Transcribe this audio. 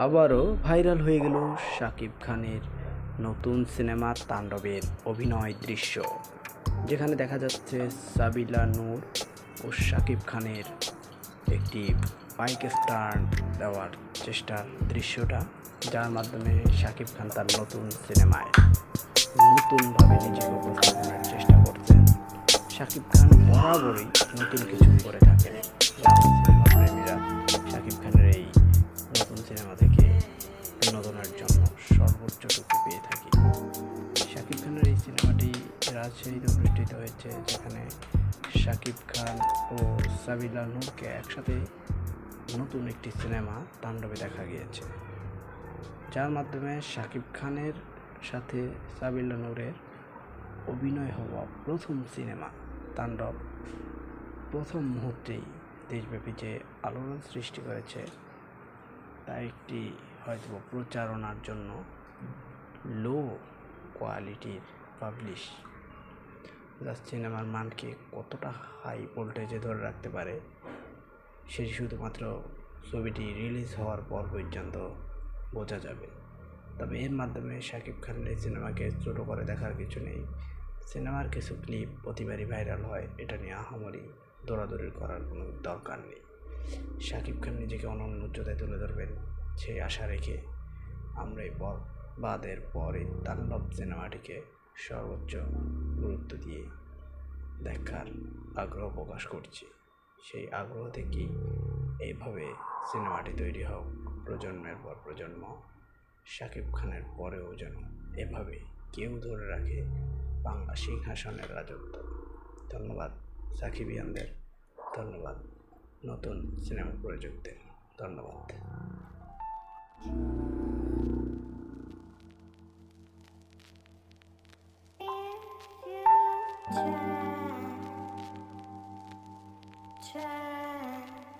আবারও ভাইরাল হয়ে গেল শাকিব খানের নতুন সিনেমা তাণ্ডবের অভিনয় দৃশ্য, যেখানে দেখা যাচ্ছে সাবিলা নূর ও শাকিব খানের একটি বাইক স্টান্ট দেওয়ার চেষ্টার দৃশ্যটা, যার মাধ্যমে শাকিব খান তার নতুন সিনেমায় নতুনভাবে নিজেকে উপস্থাপনের চেষ্টা করছেন। শাকিব খান বরাবরই নতুন কিছু করে থাকেন। রাজশাহীতে অনুষ্ঠিত হয়েছে, যেখানে শাকিব খান ও সাবিলা নূরকে একসাথে নতুন একটি সিনেমা তাণ্ডবে দেখা গিয়েছে। যার মাধ্যমে শাকিব খানের সাথে সাবিলা নূরের অভিনয় হওয়া প্রথম সিনেমা তাণ্ডব প্রথম মুহূর্তেই দেশব্যাপী যে আলোড়ন সৃষ্টি করেছে, তা একটি হয়তো প্রচারণার জন্য লো কোয়ালিটির পাবলিশ যা সিনেমার মানকে কতটা হাই ভোল্টেজে ধরে রাখতে পারে, সেটি শুধুমাত্র ছবিটি রিলিজ হওয়ার পর পর্যন্ত বোঝা যাবে। তবে এর মাধ্যমে শাকিব খানের এই সিনেমাকে ছোটো করে দেখার কিছু নেই। সিনেমার কিছু ক্লিপ প্রতিবারই ভাইরাল হয়, এটা নিয়ে আহামরি দৌড়াদৌড়ি করার কোনো দরকার নেই। শাকিব খান নিজেকে অনন্য উচ্চতায় তুলে ধরবেন সেই আশা রেখে আমরা এই বাদের পরে তাণ্ডব সিনেমাটিকে সর্বোচ্চ গুরুত্ব দিয়ে দেখার আগ্রহ প্রকাশ করছি। সেই আগ্রহ থেকেই এইভাবে সিনেমাটি তৈরি হোক। প্রজন্মের পর প্রজন্ম, শাকিব খানের পরেও যেন এভাবে কেউ ধরে রাখে বাংলা সিংহাসনের রাজত্ব। ধন্যবাদ সাকিবিয়ানদের, ধন্যবাদ নতুন সিনেমা প্রযোজকদের ধন্যবাদ। try, try.